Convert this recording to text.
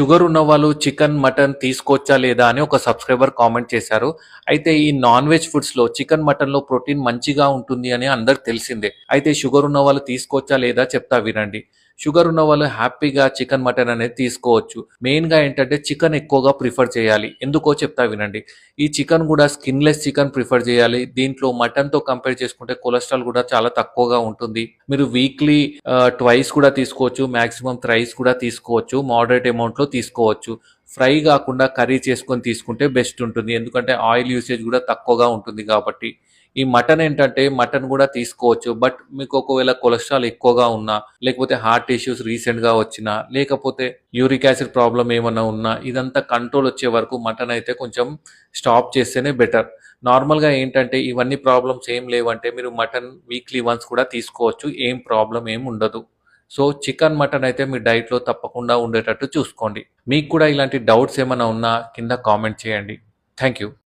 Sugar ఉన్న వాళ్ళు chicken mutton తీసుకోవచ్చా లేదా అని ఒక సబ్స్క్రైబర్ కామెంట్ చేశారు. అయితే ఈ నాన్ వెజ్ ఫుడ్స్లో చికెన్ మటన్లో ప్రోటీన్ మంచిగా ఉంటుంది అని అందరికి తెలిసిందే. అయితే షుగర్ ఉన్న వాళ్ళు తీసుకోవచ్చా లేదా చెప్తా వినండి. షుగర్ ఉన్న వాళ్ళు హ్యాపీగా చికెన్ మటన్ అనేది తీసుకోవచ్చు. మెయిన్గా ఏంటంటే చికెన్ ఎక్కువగా ప్రిఫర్ చేయాలి. ఎందుకో చెప్తా వినండి. ఈ చికెన్ కూడా స్కిన్లెస్ చికెన్ ప్రిఫర్ చేయాలి. దీంట్లో మటన్తో కంపేర్ చేసుకుంటే కొలెస్ట్రాల్ కూడా చాలా తక్కువగా ఉంటుంది. మీరు వీక్లీ ట్వైస్ కూడా తీసుకోవచ్చు. మ్యాక్సిమం థ్రైస్ కూడా తీసుకోవచ్చు. మోడరేట్ అమౌంట్లో తీసుకోవచ్చు. ఫ్రై కాకుండా కర్రీ చేసుకొని తీసుకుంటే బెస్ట్ ఉంటుంది. ఎందుకంటే ఆయిల్ యూసేజ్ కూడా తక్కువగా ఉంటుంది కాబట్టి. ఈ మటన్ ఏంటంటే మటన్ కూడా తీసుకోవచ్చు బట్ మీకు ఒకవేళ కొలెస్ట్రాల్ ఎక్కువగా ఉన్నా లేకపోతే హార్ట్ ఇష్యూస్ రీసెంట్గా వచ్చినా లేకపోతే యూరిక్ యాసిడ్ ప్రాబ్లం ఏమైనా ఉన్నా ఇదంతా కంట్రోల్ వచ్చే వరకు మటన్ అయితే కొంచెం స్టాప్ చేస్తేనే బెటర్. నార్మల్గా ఏంటంటే ఇవన్నీ ప్రాబ్లమ్స్ ఏం లేవంటే మీరు మటన్ వీక్లీ వన్స్ కూడా తీసుకోవచ్చు ఏం ప్రాబ్లం ఏం ఉండదు. సో చికెన్ మటన్ అయితే మీ డైట్లో తప్పకుండా ఉండేటట్టు చూసుకోండి. మీకు కూడా ఇలాంటి డౌట్స్ ఏమైనా ఉన్నా కింద కామెంట్ చేయండి. Thank you.